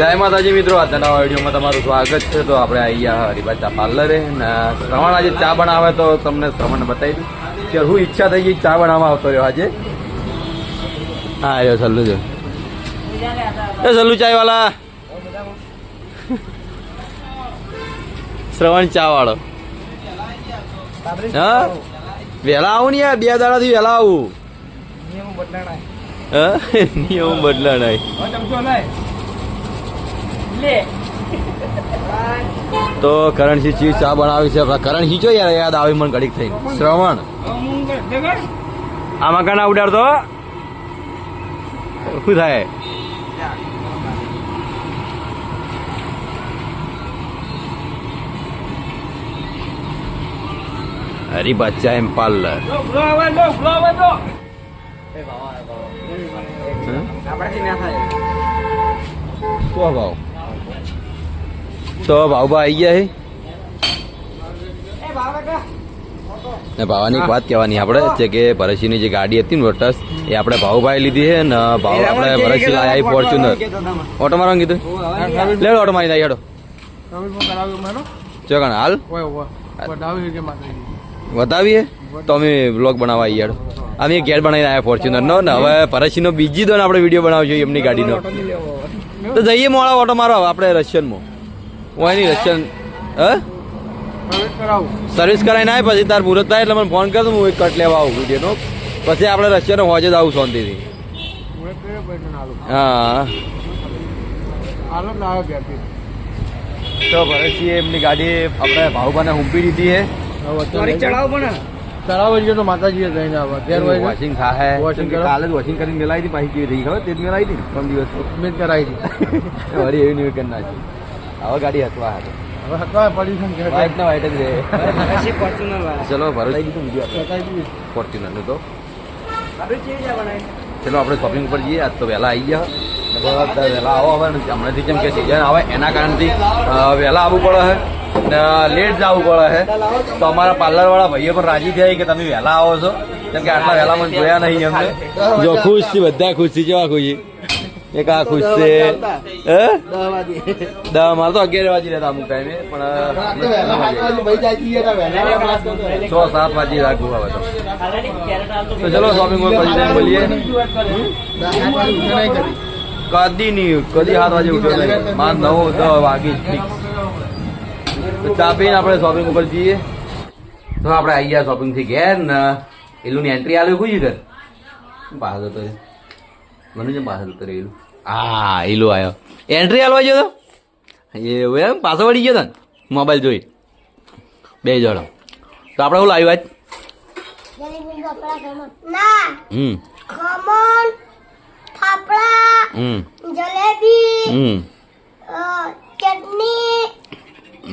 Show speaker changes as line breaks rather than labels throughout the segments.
જય માતાજી મિત્રો આજના નવા વિડીયોમાં તમારું સ્વાગત છે. તો આપણે આવી ગયા હરિભા ચા પાર્લરે ને શ્રવણ આજે ચા બનાવે તો તમને શ્રવણ બતાવી દઉં. કે હું ઈચ્છા થઈ ગઈ ચા બનાવવા આવતો રહ્યો આજે. હા આવ્યો સલ્લુ જો એ સલ્લુ ચાય વાલા શ્રવણ ચા વાળો હા? વહેલા આવું ને યાર બે દાડાથી વહેલા આવું. હા? નિયમ બદલાણાય તો કરણસિંહ ચીજ ચા બનાવી છે. કરણસિંહ જો યાર યાદ આવી મને ઘડીક થઈ. શ્રવણ. આ મકાન ઉડાડતો? શું થાય? અરે બચ્ચા એમ પાર્લર. તો ભાવ તો ભાવભા આવી ગયા છે ને ભાવાની એક વાત કહેવાની આપણે છે કે ભરતસિંહની જે ગાડી હતી ને વટસ એ આપણે ભાવભાઈ લીધી છે ને ભાવ આપણે ભરતસિંહ લાયા ફોર્ચ્યુનર. ઓટો મારવાનું કીધું? લેડો ઓટો મારી હેડો. ચો કણ હાલ. બતાવીએ તો અમે બ્લોગ બનાવવા હેડો. અમે ગેટ બનાવીને આવ્યા ફોર્ચ્યુનર. નો ને હવે પરસીનો બીજી દો ને આપણે વીડિયો બનાવજો એમની ગાડીનો. તો જઈએ મોડા ઓટો મારો આપણે રશિયનમાં. હું એની રશિયન હ સર્વિસ કરાવીને આવે પછી તાર મુહૂર્ત થાય એટલે મને ફોન કર હું એક કટ લેવા આવું વિડીયોનો પછી આપણે રશિયાનો હોજે જ આવું શાંતિથી. હા તો ભરતસિંહ એમની ગાડી આપણે ભાવભાને હુંપી દીધી છે
ચડાવો છે તો માતાજી કહીને આવે. અગિયાર
વોશિંગ થાય. કાલે જ વોશિંગ કરીને મેલાવી હતી પાછી કેવી થઈ ખબર? તે જ મેલાવી હતી ત્રણ દિવસ
મેં કરાવી હતી.
વળી એવી નહીં કરી નાખી હવે ગાડી હકવા હતી
હવે હતા પડી છે
વ્હાઈટ ના વ્હાઈટ જ રહે.
ફોર્ચ્યુનર
ચલો ભરત દીધું બીજું ફોર્ચ્યુનરનું તો. ચલો આપણે શોપિંગ ઉપર જઈએ. આજ તો વહેલા આવી ગયા. વહેલા આવો હવે. હમણાંથી જેમ કે સિઝન આવે એના કારણથી વહેલા આવવું પડે છે ને લેટ જવું પડે છે તો અમારા પાર્લર વાળા ભાઈઓ પણ રાજી થયા કે તમે વહેલા આવો છો. કેમ કે આટલા વહેલા મને જોયા નહીં અમને જો ખુશ છે બધા ખુશ છે કેવા ખુશી? એક આ ખુશ છે? હે? દસ મારે તો અગિયાર વાગી રહેતા અમુક ટાઈમે પણ છ સાત વાગી રાખવું હવે તો. તો ચલો શોપિંગ મોલ પછી બોલીએ કદી નહીં કદી સાત વાગે ઉઠ્યો નહીં. માર નવ દસ વાગી ફિક્સ ચા પીને આપણે શોપિંગ ઉપર જઈએ. તો આપણે આવી ગયા શોપિંગથી ઘેર ને એલું ની એન્ટ્રી આલ્યું કોઈ ઘર પાછળ જતો રહ્યો. મને જેમ પાછળ ઉતરે એલું હા એલું આવ્યો એન્ટ્રી હાલવા ગયો તો? એવું એમ પાછો વળી ગયો તને? મોબાઈલ જોઈ બે જણો. તો આપણે શું લાવ્યું આજ હમ.
ફાફડા.
હમ.
જલેબી.
હમ.
ચટણી.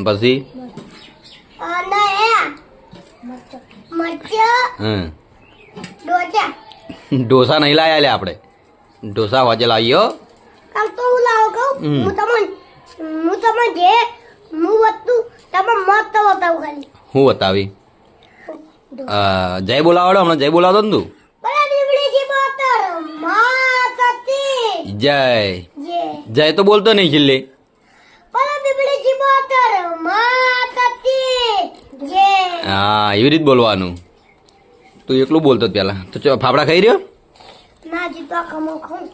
પછી?
અને
હમ.
ડોચા
ઢોસા નહીં લાયા લે આપણે. ઢોસા વાજે લાવ્યો
કાલ તો હું લાવો કહું. હું તમને હું તમને જે હું વસ્તુ તમે મત બતાવું ખાલી.
હું બતાવી? જય બોલાવડો હમણાં જય બોલાવતો ને તું? જય. જય તો બોલતો નહીં છેલ્લે. હા એવી રીત બોલવાનું. તું એકલું બોલતો પેલા. તો ચો ફાફડા ખાઈ રહ્યો?
ના ખમણ ખાઉં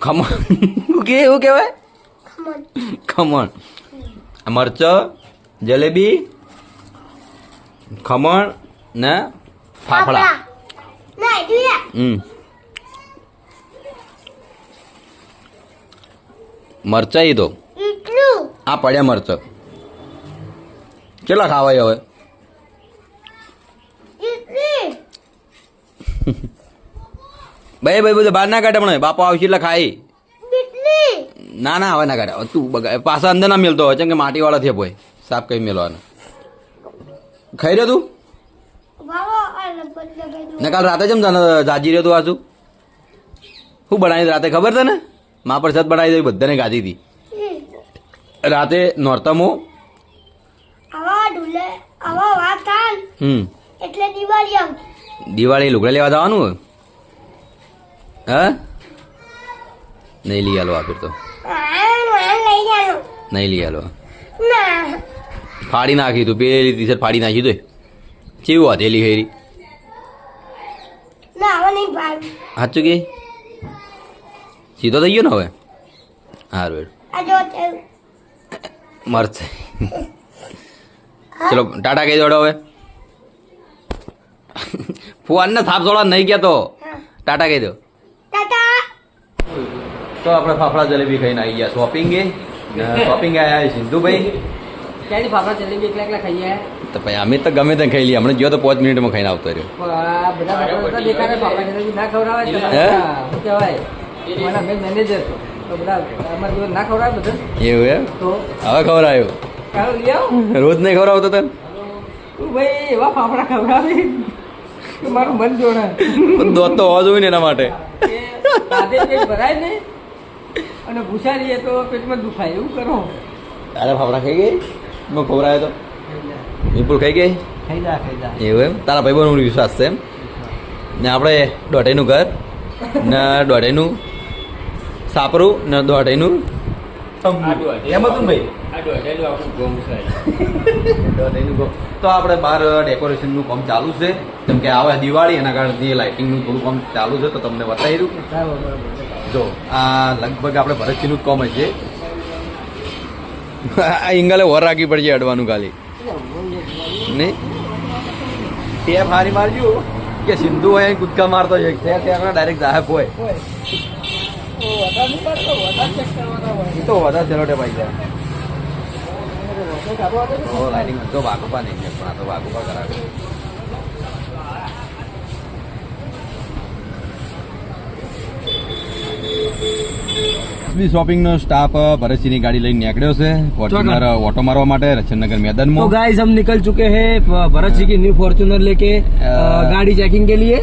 ખમણ કે એવું કહેવાય
ખમણ
ખમણ મરચ જલેબી ખમણ ને ફાફડા હમ મરચા ઈ તો આ પડ્યા મરચ. કેટલા ખાવાય હવે? ભાઈ ભાઈ બધું બહાર ના કાઢે પણ બાપા આવશે એટલે ખાઈ. ના ના હવે ના કાઢે. તું બગા પાછા અંદર ના મેલતો હોય. કેમ કે માટી વાળા થયા ભાઈ સાફ કઈ મેલવાનો. ખાઈ રહ્યો તું? ને કાલ રાતે જેમ જાજી રહ્યો તું આ શું? બનાવી રાતે? ખબર તને? મા પ્રસાદ બનાવી દઈ બધાને ગાધી હતી રાતે નોરતમો.
દિવાળી
લુગડા લેવા જવાનું હોય? હા? નહીં લઈ આલો આ ફિર તો. નહીં લઈ આલો.
ના
ફાડી નાખી તું પેલી ટી શર્ટ ફાડી નાખી તું હેરી
ના હવે નહીં ભાઈ
સાચું કે? સીધો થઈ ગયો ને હવે? સારું મરશે ચલો ટાટા કહી દોડો હવે. ફુવાનને સાફ છોડવા નહીં ગયા
તો?
ટાટા કહી દો. તો આપણે ફાફડા જલેબી ખાઈને આવી ગયા. શોપિંગ એ? શોપિંગ આવ્યા સિંધુભાઈ.
ક્યાંથી ફાફડા જલેબી એકલા એકલા ખાઈએ?
તો પછી અમે તો ગમે તે ખાઈ લઈએ. હમણાં ગયો તો પાંચ મિનિટમાં ખાઈને આવતો રહ્યો.
પણ આ બધા બધા દેખાડે ફાફડા જલેબી ના ખવડાવે તો
હે?
બધા શું કહેવાય? મારા મેં મેનેજર તો. બધા અમારા જોડે ના ખવડાવે બધા?
એવું એમ?
તો?
હવે આવ્યો
આવો.
રોજ નહીં ખવડાવતો તને?
તું ભાઈ એવા ફાફડા ખવડાવે મારું મન જોડે.
દોત તો હોવા જોઈએ ને એના માટે.
ભરાય ને અને ભૂસા તો પેટમાં દુખાય એવું કરો.
તારા ફાફડા ખાઈ ગઈ? મેં ખવડાવ્યો તો? વિપુલ ખાઈ ગઈ?
ખાઈ જા ખાઈ જા.
એવું એમ? તારા ભાઈ બહેનો વિશ્વાસ છે એમ? ને આપણે દોઢેનું ઘર ને દોઢેનું સાપરું ને દોઢેનું તો આપણે બહાર ડેકોરેશનનું કામ ચાલુ છે. જેમ કે આવે દિવાળી એના કારણે લાઇટિંગનું થોડું કામ ચાલુ છે તો તમને બતાવી દઉં. જો આ લગભગ આપણે ભરતસિંહનું જ કોમ છે આ ઇંગલે વર રાખવી પડશે અડવાનું ખાલી. નહીં? ટેપ હારી મારજો. કે સિંધુ હોય કૂદકા મારતો છે. ત્યાં ત્યાં ડાયરેક્ટ જાહેબ હોય. તો વધારે સેલોટે પાઈ જાય ઓ લાઇટિંગ તો વાગોપા નહીં પણ આ તો વાગોપા કરાવે. એસબી શોપિંગનો સ્ટાફ ભરતસિંહની ગાડી લઈને નીકળ્યો છે ફોર્ચ્યુનર ઓટો મારવા માટે રચનનગર
तो
મેદાનમાં
गाइस हम निकल चुके हैं भरत जी की न्यू फॉर्च्यूनर लेके अ, गाड़ी चेकिंग के लिए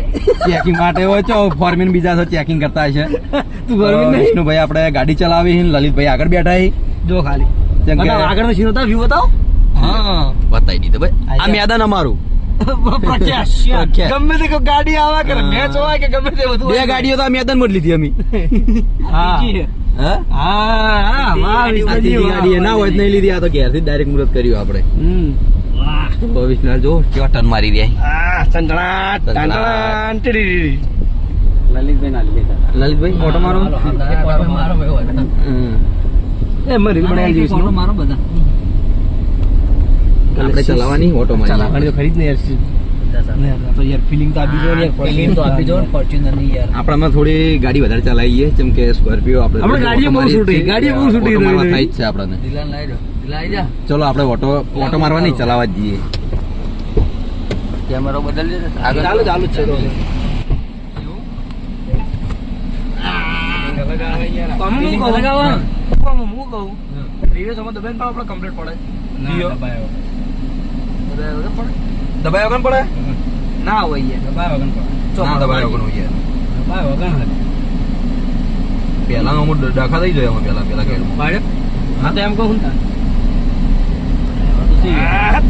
ચેકિંગ માટે હોય તો ફોરમેન બીજા તો ચેકિંગ કરતા હશે
તું ફોરમેન નહીં?
વિષ્ણુભાઈ આપણે ગાડી ચલાવી છે, લલિતભાઈ આગળ બેઠા છે.
जो खाली
જેમ કે-
बताओ, આગળનો સીન બતાવો વ્યૂ બતાવો હા
બતાવી દીધું ભાઈ આ મેદાન અમારું પ્રખ્યાત.
ગમે તે કોઈ ગાડી આવા કરે મેચ હોય કે ગમે તે બધું
બે ગાડીઓ તો આ મેદાનમાં લીધી અમે.
હા.
હા.
હા હા વાહ
આ
વિષ્ણુજી,
ત્રીજી
વાહ,
ગાડી ના હોય નહીં લીધી આ તો ઘેરથી ડાયરેક્ટ મુહૂર્ત કર્યું આપણે. જો કેવા ટર્ન મારી રહ્યા લલિતભાઈ મોટો મારો. હમ.
એ મરી બધા.
આપણે ચલાવવાની ઓટો મારી
ગાડી તો ખરીદ ને યાર તો યાર ફિલિંગ તો આપી જો યાર ફિલિંગ તો આપી જો ફોર્ચ્યુનરની યાર.
આપણામાં થોડી ગાડી વધારે ચલાવીએ જેમ કે સ્કોર્પિયો આપણે
આપણે ગાડી બહુ છૂટી, ગાડી બહુ છૂટી રહી.
થાય છે આપણને.
દિલાન લાઈ દો દિલાઈ જા.
ચલો આપણે ઓટો ઓટો મારવા નહીં ચલાવવા જઈએ.
કેમેરો બદલ દે ચાલુ ચાલુ જ છે તો.
દબાયો વગર પડે?
ના હોય યાર.
ના દબાયો કોણ યાર પેલા હું ડખા થઈ જાય પેલા પેલા કે
હા તો એમ કહું ને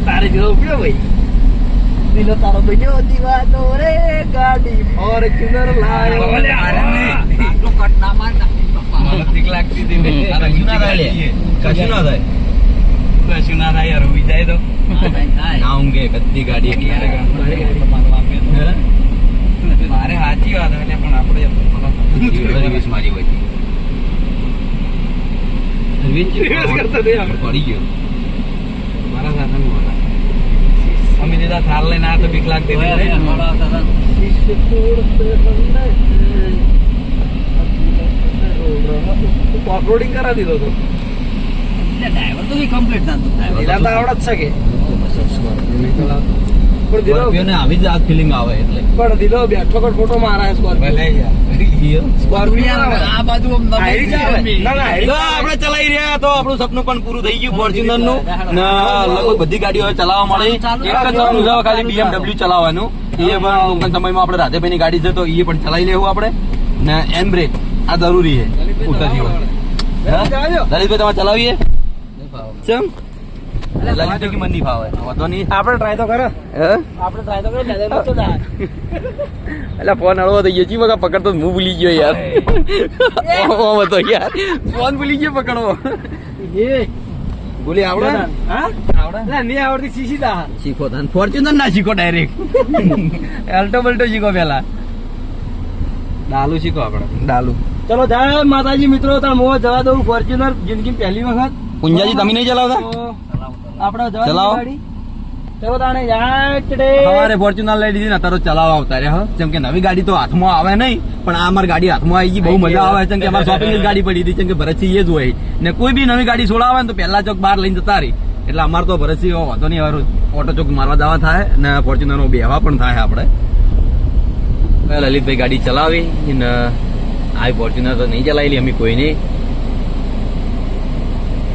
તારે. જેવો ઉપડ્યો ભાઈ. દિલો તારો બન્યો દીવાનો રે ગાડી. ફોર્ચ્યુનર લાયો. કટના કટ ના. માર
કશું ના થાય.
કશું ના થાય યાર ઉઈ જાય તો.
ના ઊંઘે કદી ગાડી
મારે સાચી વાત એટલે પણ આપણે
મારી હોય. પડી ગયો.
મારા સાથે અમે દીધા થાલ લઈને આ તો બીક લાગતી ઓફરોડિંગ કરા દીધો તો.
ડ્રાઈવર તો કઈ કમ્પ્લીટ ના
એના તો આવડત છે કે પણ દીધો
આવી જ આ ફિલિંગ આવે એટલે
પણ દીધો બેઠો કર ફોટો મારા સ્કોર્પિયો સ્કોર્પિયો
આ બાજુ આમ નમે
ના ના
આપણે ચલાવી રહ્યા તો આપણું સપનું પણ પૂરું થઈ ગયું ફોર્ચ્યુનરનું લગભગ બધી ગાડીઓ ચલાવવા મળી એક જ સપનું છે. ખાલી BMW ચલાવવાનું એ પણ ટૂંક સમયમાં આપણે રાધેભાઈ ની ગાડી છે તો એ પણ ચલાવી લેવું આપણે ને એમ બ્રેક આ જરૂરી છે હોય
જાજો.
તમારે ચલાવીએ? ચમ. લલિતભાઈ કે મને ભાવે. ફાવે નહીં.
આપણે ટ્રાય તો કરો.
હે?
આપણે ટ્રાય તો કરી દાદા નતો થાય
એટલે ફોન હળવો થઈ ગયો. જી વખત પકડતો હું ભૂલી ગયો યાર. હતો યાર. ફોન ભૂલી ગયો પકડવો.
એ.
બોલી આવડે?
હા?
આવડે?
ના નહીં આવડતી શીશી દા
શીખો તને. ફોર્ચ્યુનર ના શીખો ડાયરેક્ટ અલ્ટો બલ્ટો શીખો પેલા ડાલુ શીખો આપણે. ડાલુ
ચલો જય માતાજી મિત્રો તમે મોં જવા દઉં. ફોર્ચ્યુનર જિંદગી પહેલી વખત.
પુંજાજી તમે નહીં ચલાવતા?
આપણે
ચલાવો.
ચલો તાણે
સવારે ફોર્ચ્યુનર લઈ લીધી ને અત્યારે ચલાવવા આવતા રહ્યા જેમ કે નવી ગાડી તો હાથમાં આવે નહીં પણ આ અમારી ગાડી હાથમાં આવી ગઈ. બહુ મજા આવે છે કે અમારે શોપિંગ ગાડી પડી હતી કેમ કે ભરતસિંહ એ જ હોય. ને કોઈ બી નવી ગાડી છોડાવે ને તો પહેલા ચોક બહાર લઈને જતા રહી. એટલે અમારે તો ભરતસિંહ વાંધો નહીં હવે ઓટો ચોક મારવા જવા થાય ને ફોર્ચ્યુનર બેહવા પણ થાય આપણે. લલિતભાઈ ગાડી ચલાવી ને આ ફોર્ચ્યુનર તો નહીં ચલાવેલી અમે કોઈ નહીં.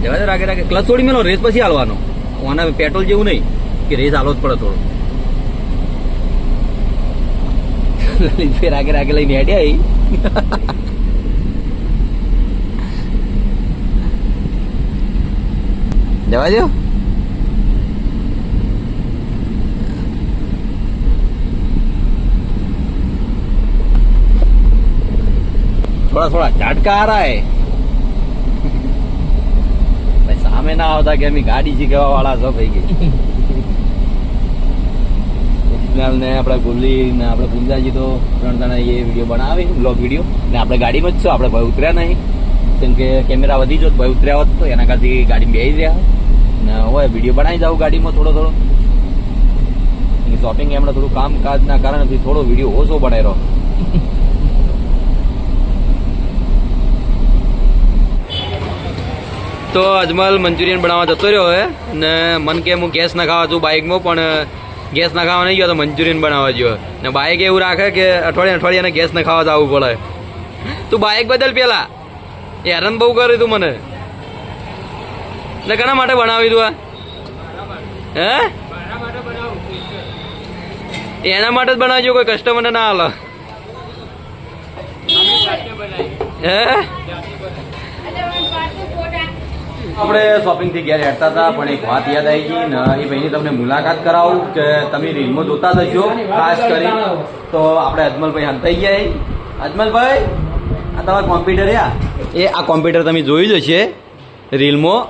જવા દે રાખે રાખે ક્લચ છોડી મેલો રેસ પછી હાલવાનો. ઓના પેટ્રોલ જેવું નહીં, કે રેસ હાલો જ પડે થોડો. રાગે રાગે લઈને હેડ્યા જવા દો થોડા થોડા ઝાટકા આ રહા હે સામે ના આવતા કે અમે ગાડી શીખવા વાળા છો ભાઈ ગઈ ને આપણે ગુલ્લી ને આપણે ગુંજાજી તો ત્રણ જણા એ વીડિયો બનાવી બ્લોગ વીડિયો ને આપણે ગાડીમાં જ છો, આપણે ભાઈ ઉતર્યા નહીં. કેમ કે કેમેરા વધી જો ભાઈ ઉતર્યા હોત તો એના કારથી ગાડી બેસી રહ્યા ને હોય વીડિયો બનાવી જાવ ગાડીમાં થોડો થોડો. શોપિંગ એમણે થોડું કામકાજના કારણે થોડો વીડિયો ઓછો બનાવ્યો તો અજમલ મંચુરિયન બનાવવા જતો રહ્યો હે. ને મન કે હું ગેસ ના ખાવા છું બાઇકમાં, પણ ગેસ ના ખાવા નહીં ગયો તો મંચુરિયન બનાવવા ગયો. ને બાઇક એવું રાખે કે અઠવાડિયે અઠવાડિયે ગેસ ના ખાવા જવું પડે. તું બાઇક બદલ પેલા. હેરાન બહુ કર્યું તું મને. ને કના માટે બનાવી તું આ? હે? એના માટે જ બનાવજો કોઈ કસ્ટમરને ના હાલો. હે? આપણે શોપિંગથી ઘેર હેઠતા હતા પણ એક વાત યાદ આવી ગઈ ને એ ભાઈની તમને મુલાકાત કરાવું કે તમે રીલમાં જોતા જશો ખાસ કરી તો આપણે અજમલભાઈ હંતાઈ ગયા અજમલભાઈ આ તમારા કોમ્પ્યુટર યા એ આ કોમ્પ્યુટર તમે જોઈ જ હશે રીલમાં.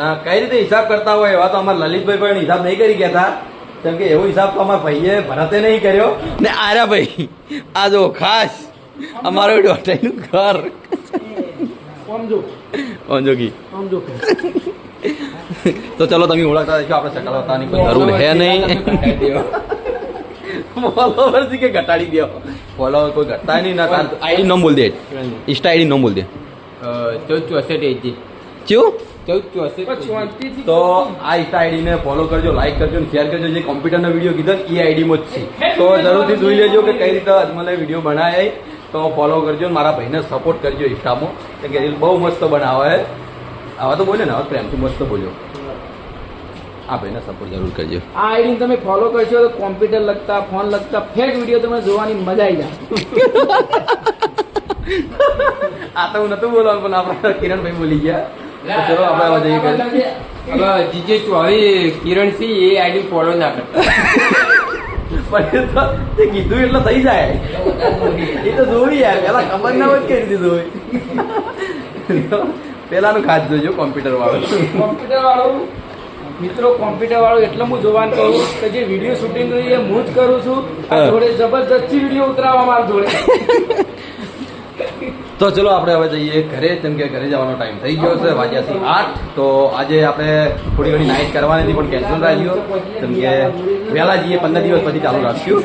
ના કઈ રીતે હિસાબ કરતા હોય એવા તો અમારા લલિતભાઈ પણ હિસાબ નહીં કરી ગયા હતા. કેમ કે એવો હિસાબ તો અમારા ભાઈએ ભરતે નહીં કર્યો. ને આર્યા ભાઈ આ જો ખાસ અમારો ડોટાઈનું ઘર.
સમજો
કોંજોગી તો ચલો તમે ઓળખતા છો આપણે ચકાવતાની કોઈ જરૂર હે નહીં. ફોલોવર કે ઘટાડી દો? ફોલોવર કોઈ ઘટતા નહીં ના તાર આઈડી નોમ બોલ દે. ઇન્સ્ટા આઈડી નોમ બોલ દે.
ચૌદ ચોસઠ એજી
ચિયું?
ચૌદ ચોસઠ
શાંતિથી
તો આ ઇન્સ્ટા આઈડી ને ફોલો કરજો લાઈક કરજો શેર કરજો. જે કોમ્પ્યુટરના વીડિયો કીધો ને એ આઈડીમાં જ છે. તો જરૂરથી જોઈ લેજો કે કઈ રીતે અજમલે વીડિયો બનાવ્યા તો ફોલો કરજો મારા ભાઈને સપોર્ટ કરજો ઇન્સ્ટામાં. કેમ કે રીલ બહુ મસ્ત બનાવે આવા તો બોલે ને હવે પ્રેમથી મસ્ત બોલ્યો. આ ભાઈને સપોર્ટ જરૂર કરજો.
આ આઈડી તમે ફોલો કરશો તો કોમ્પ્યુટર લગતા ફોન લગતા ફેક વીડિયો તમે જોવાની મજા આવી જાય.
આ તો હું નતું બોલવાનું પણ આપણા કિરણભાઈ બોલી ગયા. ચલો આપણે હવે જઈએ
હવે જીજે કિરણ સિંહ એ આઈડી ફોલો ના કરતા.
પણ એ તો તે કીધું એટલે થઈ જાય. એ તો જોવી યાર પેલા ખબર ના હોય કઈ રીતે જોવી પેલાનું ખાસ જોજો કોમ્પ્યુટર વાળું.
કોમ્પ્યુટર વાળું. મિત્રો કોમ્પ્યુટર વાળું એટલે હું જોવાનું કહું કે જે વીડિયો શૂટિંગ એ હું જ કરું છું. જોડે જબરજસ્તી વીડિયો ઉતરાવા મારા જોડે.
તો ચલો આપણે હવે જઈએ ઘરે જેમ કે ઘરે જવાનો ટાઈમ થઈ ગયો છે, વાગ્યા છે આઠ. તો આજે આપણે થોડી ઘણી નાઇટ કરવાની હતી, પણ કેન્સલ રાખ્યો જેમ કે વહેલા જઈએ, પંદર દિવસ પછી ચાલુ રાખ્યું